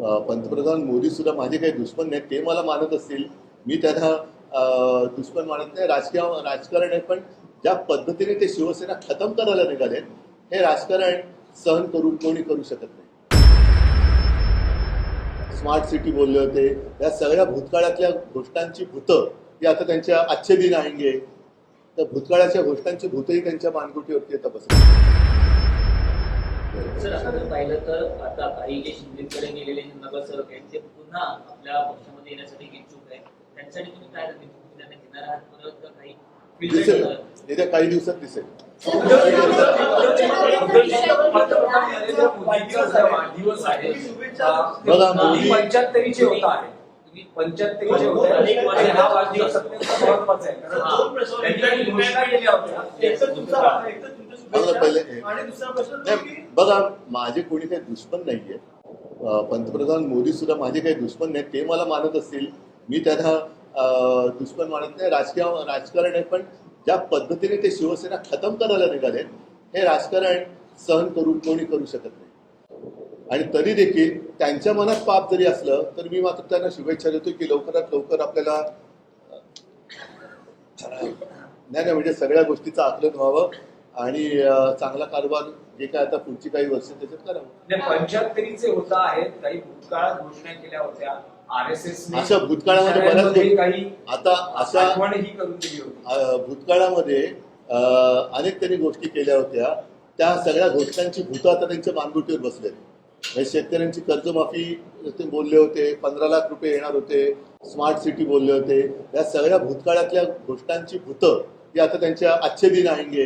पंतप्रधान मोदी सुद्धा माझे काही दुश्मन नाहीत ते मला मानत असतील. मी त्यांना दुश्मन मानत नाही राजकीय राजकारण आहे पण ज्या पद्धतीने ते शिवसेना खतम करायला निघाले हे राजकारण सहन करू कोणी करू शकत नाही. स्मार्ट सिटी बोलले होते या सगळ्या भूतकाळातल्या गोष्टांची भूतं ही आता त्यांच्या आजचे दिन तर भूतकाळाच्या गोष्टांची भूतही त्यांच्या मानगुटीवरती आता बसली. सर आता जर पाहिलं तर आता काही जे शिंदेकडे गेलेले नगरसेवक आहेत ते पुन्हा आपल्या पक्षामध्ये येण्यासाठी इच्छुक आहेत. त्यांच्यासाठी तुम्ही काय त्यांना घेणार आहात? परत काही दिसेल. येत्या काही दिवसात दिसेल. मोदींचा जो वाढदिवस आहे बघा, मोदी पंच्याहत्तरीचे होत. आहे तुम्ही पंच्याहत्तरीचे होत आहे. आणि हा वाढदिवस अत्यंत महत्त्वाचा आहे कारण दोन प्रश्न- त्यांनी काही घोषणा केल्या होत्या पहिले- नाही, बघा माझे कोणी काही दुश्मन नाहीये. पंतप्रधान मोदी सुद्धा माझे काही दुश्मन नाही ते मला मानत असतील. मी त्यांना दुश्मन मानत नाही राजकीय राजकारण आहे पण ज्या पद्धतीने ते शिवसेना खतम करायला निघाले हे राजकारण सहन करू कोणी करू शकत नाही. आणि तरी देखील त्यांच्या मनात पाप जरी असलं तर मी मात्र त्यांना शुभेच्छा देतो की लवकरात लवकर आपल्याला नाही म्हणजे सगळ्या गोष्टीचं आकलन व्हावं. आणि चांगला कारभार जे काय आता पुढची काही वर्ष त्याच्यात करावं. पंच्याहत्तरीचे होत आहेत काही भूतकाळात घोषणा केल्या होत्या. आर एस एस अशा भूतकाळामध्ये बऱ्याच काही आता अशा भूतकाळामध्ये अनेक त्यांनी गोष्टी केल्या होत्या. त्या सगळ्या गोष्टांची भूतं आता त्यांच्या मानगुटीवर बसलेत. म्हणजे शेतकऱ्यांची कर्जमाफी ते बोलले होते पंधरा लाख रुपये येणार होते स्मार्ट सिटी बोलले होते. या सगळ्या भूतकाळातल्या गोष्टांची भूतं ही आता त्यांच्या आजचे दिन आहेंगे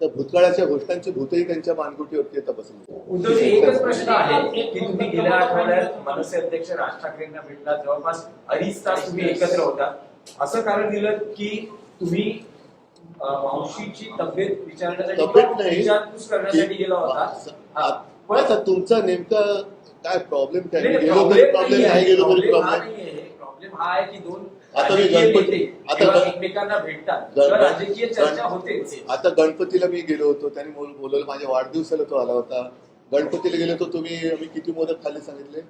तर भूतकाळाच्या गोष्टांची भूतही त्यांच्या मानगुटीवरती आता बसली उद्धवजी एकच प्रश्न आहे की तुम्ही गेल्या आठवड्यात मनसे अध्यक्ष राज ठाकरेंना भेटला जवळपास अडीच तास तुम्ही एकत्र होता असं कारण दिलं की तुम्ही मावशीची तब्येत विचारण्यासाठी तब्येत नाही विचारपूस करण्यासाठी गेला होता हा. पण आता तुमचा नेमका काय प्रॉब्लेम काय नाही, नाही, गेलो तरी problem प्रॉब्लेम. नाही गेलो तरी हा प्रॉब्लेम नाहीये. हा आहे की दोन आता मी गणपती- आता एकमेकांना भेटतात राजकीय चर्चा गणपतीला मी गेलो होतो त्यांनी बोल- बोलवलं माझ्या वाढदिवसाला तो आला होता. गणपतीला गेलो होतो तुम्ही मी किती मोदक खाल्ले सांगितले?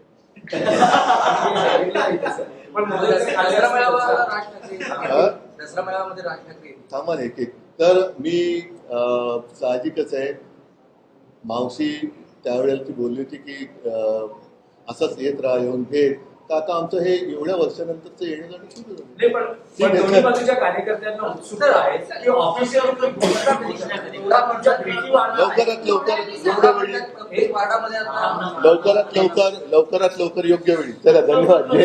हा? थांबा एक एक. तर मी साहजिकच आहे. मावशी त्यावेळेला ती बोलली होती की असंच येत राहा येऊन भेट. तर आता आमचं हे एवढ्या वर्षानंतरचं येणं जाणं सुरू झालं नाही पण पण दोन्ही बाजूच्या कार्यकर्त्यांना उत्सुकता आहे की ऑफिशियल घोषणा घोषणा कधी तुमच्या भेटी वाढणार आहे. लवकरात लवकर वेळी लवकरात लवकर लवकरात लवकर योग्य वेळी. चला धन्यवाद.